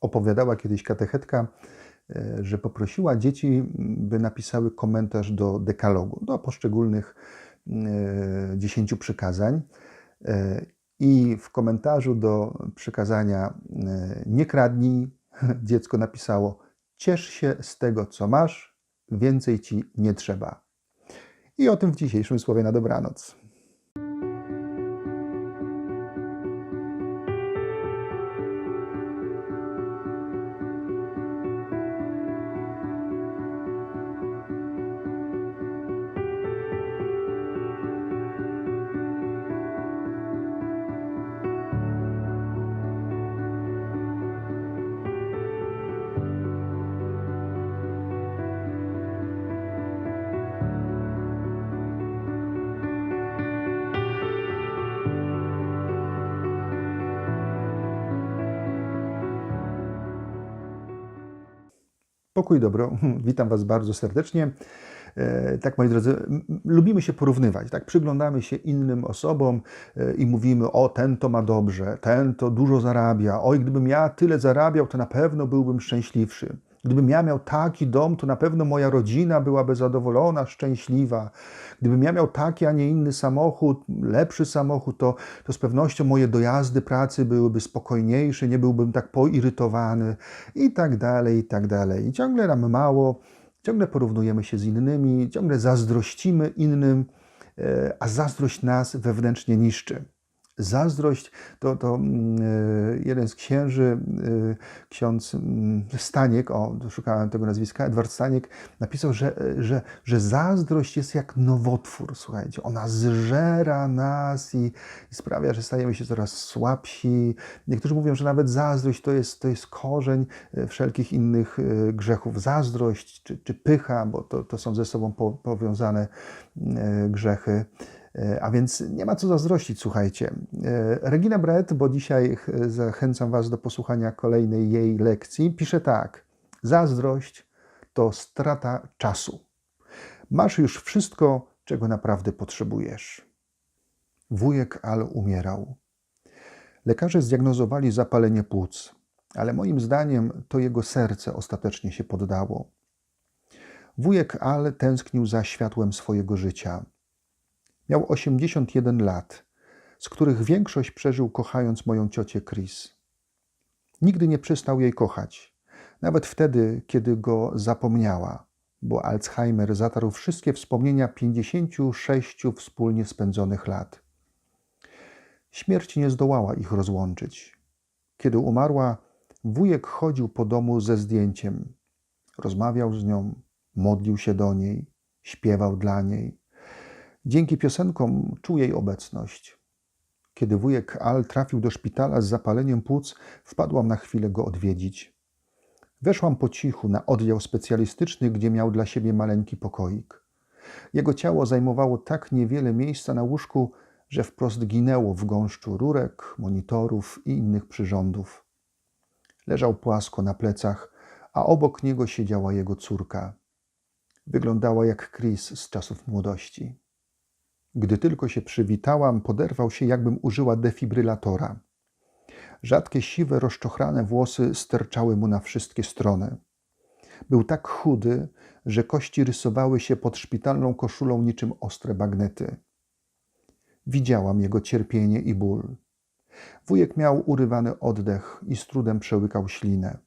Opowiadała kiedyś katechetka, e, że poprosiła dzieci, by napisały komentarz do dekalogu, do poszczególnych e, dziesięciu przykazań. E, I w komentarzu do przykazania nie kradnij, dziecko napisało: Ciesz się z tego, co masz, więcej ci nie trzeba. I o tym w dzisiejszym słowie na dobranoc. Pokój dobro. Witam Was bardzo serdecznie. E, tak, moi drodzy, lubimy się porównywać, tak? Przyglądamy się innym osobom e, i mówimy: O, ten to ma dobrze, ten to dużo zarabia. Oj, gdybym ja tyle zarabiał, to na pewno byłbym szczęśliwszy. Gdybym ja miał taki dom, to na pewno moja rodzina byłaby zadowolona, szczęśliwa. Gdybym ja miał taki, a nie inny samochód, lepszy samochód, to, to z pewnością moje dojazdy pracy byłyby spokojniejsze, nie byłbym tak poirytowany i tak dalej, i tak dalej. I ciągle nam mało, ciągle porównujemy się z innymi, ciągle zazdrościmy innym, e, a zazdrość nas wewnętrznie niszczy. Zazdrość to, to mm, e, jeden z księży, e, ksiądz mm, Staniek, o, szukałem tego nazwiska, Edward Staniek, napisał, że, że, że zazdrość jest jak nowotwór, słuchajcie, ona zżera nas i, i sprawia, że stajemy się coraz słabsi. Niektórzy mówią, że nawet zazdrość to jest, to jest korzeń e, wszelkich innych grzechów. Zazdrość czy, czy pycha, bo to, to są ze sobą po, powiązane grzechy. E, a więc nie ma co zazdrościć, słuchajcie. E, Regina Brett, bo dzisiaj zachęcam Was do posłuchania kolejnej jej lekcji, pisze tak. Zazdrość to strata czasu. Masz już wszystko, czego naprawdę potrzebujesz. Wujek Al umierał. Lekarze zdiagnozowali zapalenie płuc, ale moim zdaniem to jego serce ostatecznie się poddało. Wujek Al tęsknił za światłem swojego życia Miał 81 lat, z których większość przeżył kochając moją ciocię Chris. Nigdy nie przestał jej kochać, nawet wtedy, kiedy go zapomniała, bo Alzheimer zatarł wszystkie wspomnienia 56 wspólnie spędzonych lat. Śmierć nie zdołała ich rozłączyć. Kiedy umarła, wujek chodził po domu ze zdjęciem. Rozmawiał z nią, modlił się do niej, śpiewał dla niej Dzięki piosenkom czuł jej obecność. Kiedy wujek Al trafił do szpitala z zapaleniem płuc, wpadłam na chwilę go odwiedzić. Weszłam po cichu na oddział specjalistyczny, gdzie miał dla siebie maleńki pokoik. Jego ciało zajmowało tak niewiele miejsca na łóżku, że wprost ginęło w gąszczu rurek, monitorów i innych przyrządów. Leżał płasko na plecach, a obok niego siedziała jego córka. Wyglądała jak Chris z czasów młodości. Gdy tylko się przywitałam, poderwał się, jakbym użyła defibrylatora. Rzadkie, siwe, rozczochrane włosy sterczały mu na wszystkie strony. Był tak chudy, że kości rysowały się pod szpitalną koszulą niczym ostre bagnety. Widziałam jego cierpienie i ból. Wujek miał urywany oddech i z trudem przełykał ślinę,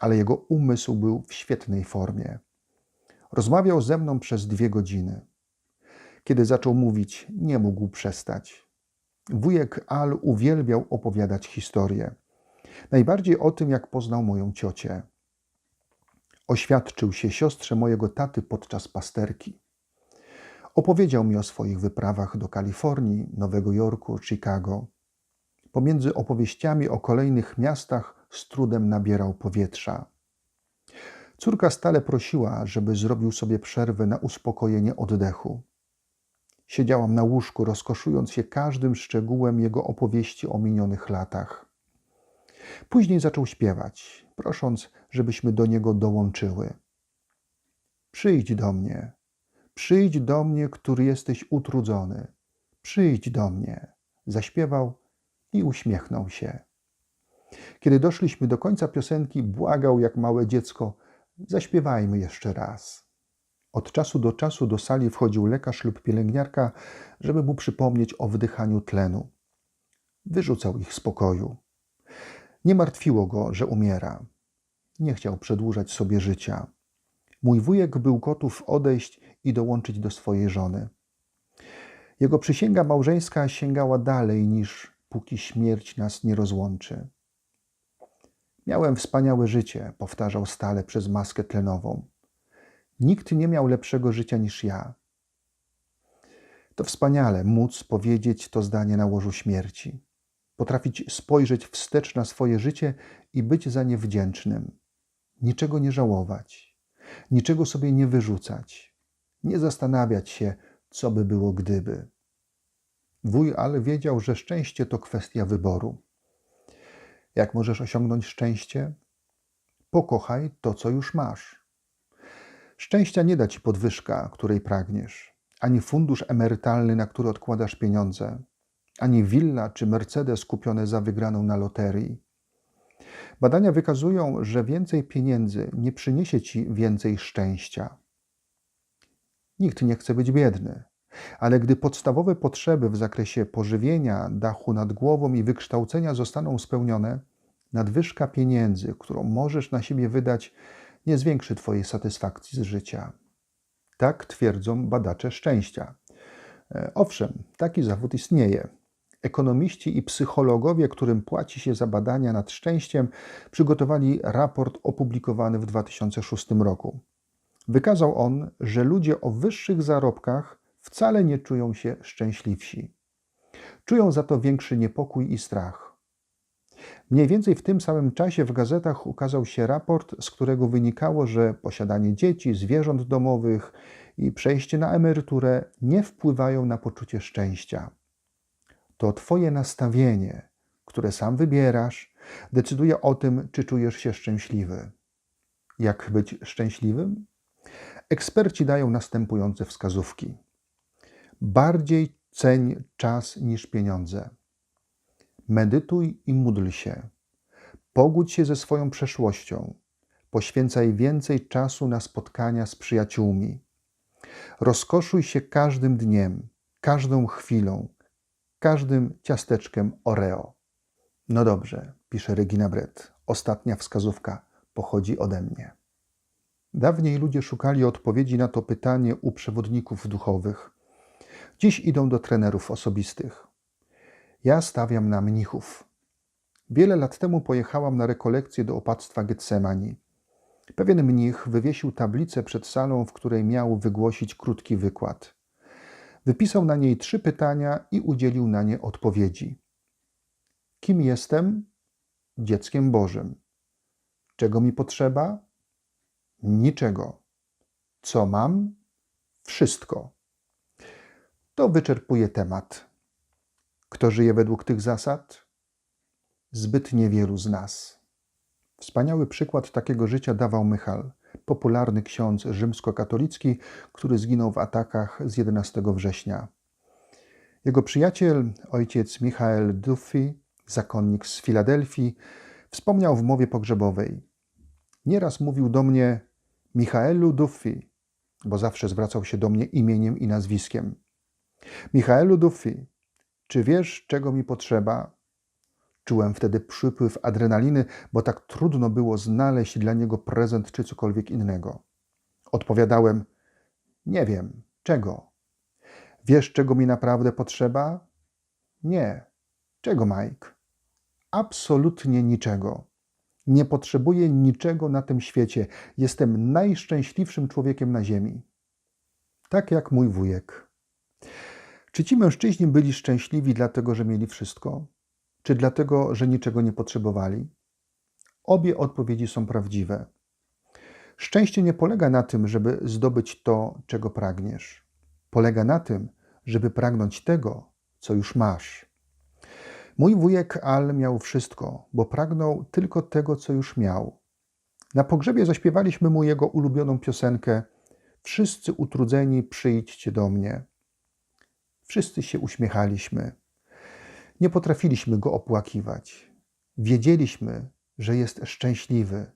ale jego umysł był w świetnej formie. Rozmawiał ze mną przez dwie godziny. Kiedy zaczął mówić, nie mógł przestać. Wujek Al uwielbiał opowiadać historię. Najbardziej o tym, jak poznał moją ciocię. Oświadczył się siostrze mojego taty podczas pasterki. Opowiedział mi o swoich wyprawach do Kalifornii, Nowego Jorku, Chicago. Pomiędzy opowieściami o kolejnych miastach z trudem nabierał powietrza. Córka stale prosiła, żeby zrobił sobie przerwę na uspokojenie oddechu. Siedziałam na łóżku, rozkoszując się każdym szczegółem jego opowieści o minionych latach. Później zaczął śpiewać, prosząc, żebyśmy do niego dołączyły. Przyjdź do mnie, przyjdź do mnie, który jesteś utrudzony. Przyjdź do mnie, zaśpiewał i uśmiechnął się. Kiedy doszliśmy do końca piosenki, błagał jak małe dziecko: Zaśpiewajmy jeszcze raz. Od czasu do czasu do sali wchodził lekarz lub pielęgniarka, żeby mu przypomnieć o wdychaniu tlenu. Wyrzucał ich z pokoju. Nie martwiło go, że umiera. Nie chciał przedłużać sobie życia. Mój wujek był gotów odejść i dołączyć do swojej żony. Jego przysięga małżeńska sięgała dalej niż póki śmierć nas nie rozłączy. Miałem wspaniałe życie, powtarzał stale przez maskę tlenową. Nikt nie miał lepszego życia niż ja. To wspaniale móc powiedzieć to zdanie na łożu śmierci, potrafić spojrzeć wstecz na swoje życie i być za nie wdzięcznym, niczego nie żałować, niczego sobie nie wyrzucać, nie zastanawiać się, co by było gdyby. Wuj wiedział, że szczęście to kwestia wyboru. Jak możesz osiągnąć szczęście? Pokochaj to, co już masz. Szczęścia nie da ci podwyżka, której pragniesz, ani fundusz emerytalny, na który odkładasz pieniądze, ani willa czy Mercedes kupione za wygraną na loterii. Badania wykazują, że więcej pieniędzy nie przyniesie ci więcej szczęścia. Nikt nie chce być biedny, ale gdy podstawowe potrzeby w zakresie pożywienia, dachu nad głową i wykształcenia zostaną spełnione, nadwyżka pieniędzy, którą możesz na siebie wydać, nie zwiększy Twojej satysfakcji z życia. Tak twierdzą badacze szczęścia. E, owszem, taki zawód istnieje. Ekonomiści i psychologowie, którym płaci się za badania nad szczęściem, przygotowali raport opublikowany w 2006 roku. Wykazał on, że ludzie o wyższych zarobkach wcale nie czują się szczęśliwsi. Czują za to większy niepokój i strach. Mniej więcej w tym samym czasie w gazetach ukazał się raport, z którego wynikało, że posiadanie dzieci, zwierząt domowych i przejście na emeryturę nie wpływają na poczucie szczęścia. To Twoje nastawienie, które sam wybierasz, decyduje o tym, czy czujesz się szczęśliwy. Jak być szczęśliwym? Eksperci dają następujące wskazówki. Bardziej ceń czas niż pieniądze. Medytuj i módl się. Pogódź się ze swoją przeszłością. Poświęcaj więcej czasu na spotkania z przyjaciółmi. Rozkoszuj się każdym dniem, każdą chwilą, każdym ciasteczkiem Oreo. No dobrze, pisze Regina Brett. Ostatnia wskazówka pochodzi ode mnie. Dawniej ludzie szukali odpowiedzi na to pytanie u przewodników duchowych. Dziś idą do trenerów osobistych. Ja stawiam na mnichów. Wiele lat temu pojechałam na rekolekcję do opactwa Getsemani. Pewien mnich wywiesił tablicę przed salą, w której miał wygłosić krótki wykład. Wypisał na niej trzy pytania i udzielił na nie odpowiedzi. Kim jestem? Dzieckiem Bożym. Czego mi potrzeba? Niczego. Co mam? Wszystko. To wyczerpuje temat. Kto żyje według tych zasad? Zbyt niewielu z nas. Wspaniały przykład takiego życia dawał Michal, popularny ksiądz rzymskokatolicki, który zginął w atakach z 11 września. Jego przyjaciel, ojciec Michael Duffy, zakonnik z Filadelfii, wspomniał w mowie pogrzebowej. Nieraz mówił do mnie Michaelu Duffy, bo zawsze zwracał się do mnie imieniem i nazwiskiem. Michaelu Duffy, czy wiesz, czego mi potrzeba? Czułem wtedy przypływ adrenaliny, bo tak trudno było znaleźć dla niego prezent czy cokolwiek innego. Odpowiadałem: Nie wiem, czego. Wiesz, czego mi naprawdę potrzeba? Nie. Czego, Mike? Absolutnie niczego. Nie potrzebuję niczego na tym świecie. Jestem najszczęśliwszym człowiekiem na ziemi. Tak jak mój wujek. Czy ci mężczyźni byli szczęśliwi dlatego, że mieli wszystko, czy dlatego, że niczego nie potrzebowali? Obie odpowiedzi są prawdziwe. Szczęście nie polega na tym, żeby zdobyć to, czego pragniesz. Polega na tym, żeby pragnąć tego, co już masz. Mój wujek Al miał wszystko, bo pragnął tylko tego, co już miał. Na pogrzebie zaśpiewaliśmy mu jego ulubioną piosenkę Wszyscy utrudzeni, przyjdźcie do mnie. Wszyscy się uśmiechaliśmy. Nie potrafiliśmy go opłakiwać. wiedzieliśmy, że jest szczęśliwy,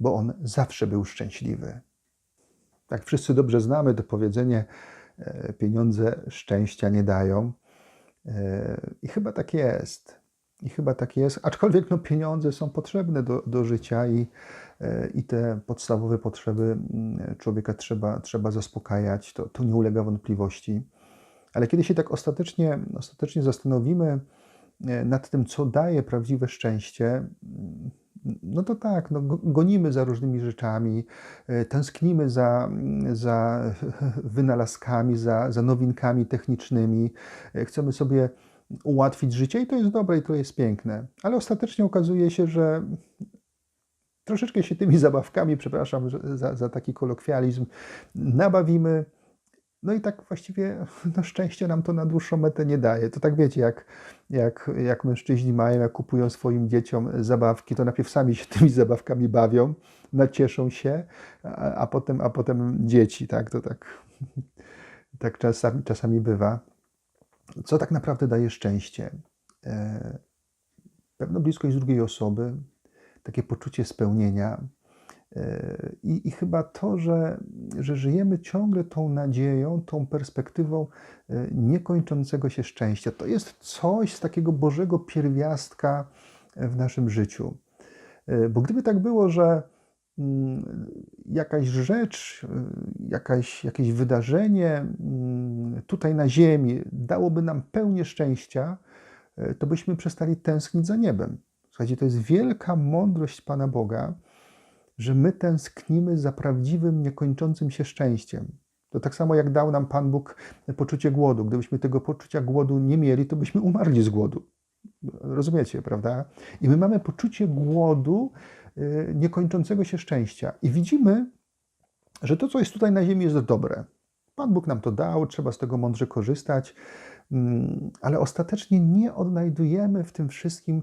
bo On zawsze był szczęśliwy. Tak wszyscy dobrze znamy to powiedzenie, e, pieniądze szczęścia nie dają. E, I chyba tak jest. I chyba tak jest, aczkolwiek no, pieniądze są potrzebne do, do życia i, e, i te podstawowe potrzeby mm, człowieka trzeba, trzeba zaspokajać, to, to nie ulega wątpliwości. Ale kiedy się tak ostatecznie, ostatecznie zastanowimy nad tym, co daje prawdziwe szczęście, mm, no to tak, no, gonimy za różnymi rzeczami, e, tęsknimy za, za wynalazkami, za, za nowinkami technicznymi, e, chcemy sobie ułatwić życie i to jest dobre i to jest piękne. Ale ostatecznie okazuje się, że troszeczkę się tymi zabawkami, przepraszam za, za taki kolokwializm, nabawimy no i tak właściwie no szczęście nam to na dłuższą metę nie daje. To tak wiecie, jak, jak, jak mężczyźni mają, jak kupują swoim dzieciom zabawki, to najpierw sami się tymi zabawkami bawią, nacieszą się, a, a potem, a potem dzieci, tak? To tak, tak czasami, czasami bywa. Co tak naprawdę daje szczęście? E, pewna bliskość drugiej osoby, takie poczucie spełnienia, i, I, chyba to, że, że żyjemy ciągle tą nadzieją, tą perspektywą e, niekończącego się szczęścia, to jest coś z takiego Bożego pierwiastka w naszym życiu. E, bo gdyby tak było, że mm, jakaś rzecz, e, jakaś, jakieś wydarzenie mm, tutaj na Ziemi dałoby nam pełnię szczęścia, to byśmy przestali tęsknić za niebem. Słuchajcie, to jest wielka mądrość Pana Boga, że my tęsknimy za prawdziwym, niekończącym się szczęściem. To tak samo jak dał nam Pan Bóg poczucie głodu. Gdybyśmy tego poczucia głodu nie mieli, to byśmy umarli z głodu. Rozumiecie, prawda? I my mamy poczucie głodu, y, niekończącego się szczęścia. I widzimy, że to, co jest tutaj na ziemi, jest dobre. Pan Bóg nam to dał, trzeba z tego mądrze korzystać, mm, ale ostatecznie nie odnajdujemy w tym wszystkim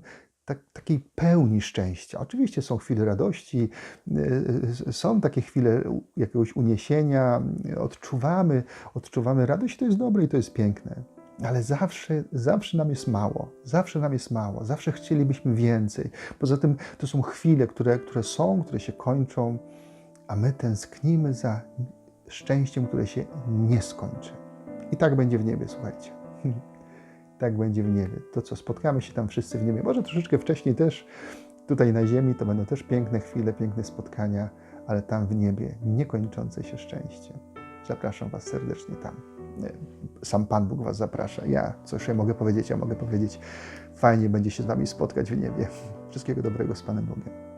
tak, takiej pełni szczęścia. Oczywiście są chwile radości, y, y, są takie chwile jakiegoś uniesienia, odczuwamy, odczuwamy radość, to jest dobre i to jest piękne. Ale zawsze, zawsze nam jest mało, zawsze nam jest mało, zawsze chcielibyśmy więcej. Poza tym to są chwile, które, które są, które się kończą, a my tęsknimy za szczęściem, które się nie skończy. I tak będzie w niebie, słuchajcie. tak będzie w niebie. To, co spotkamy się tam wszyscy w niebie, może troszeczkę wcześniej też, tutaj na ziemi, to będą też piękne chwile, piękne spotkania, ale tam w niebie niekończące się szczęście. Zapraszam Was serdecznie tam. Sam Pan Bóg Was zaprasza. Ja, cóż ja mogę powiedzieć? Ja mogę powiedzieć, fajnie będzie się z Wami spotkać w niebie. Wszystkiego dobrego z Panem Bogiem.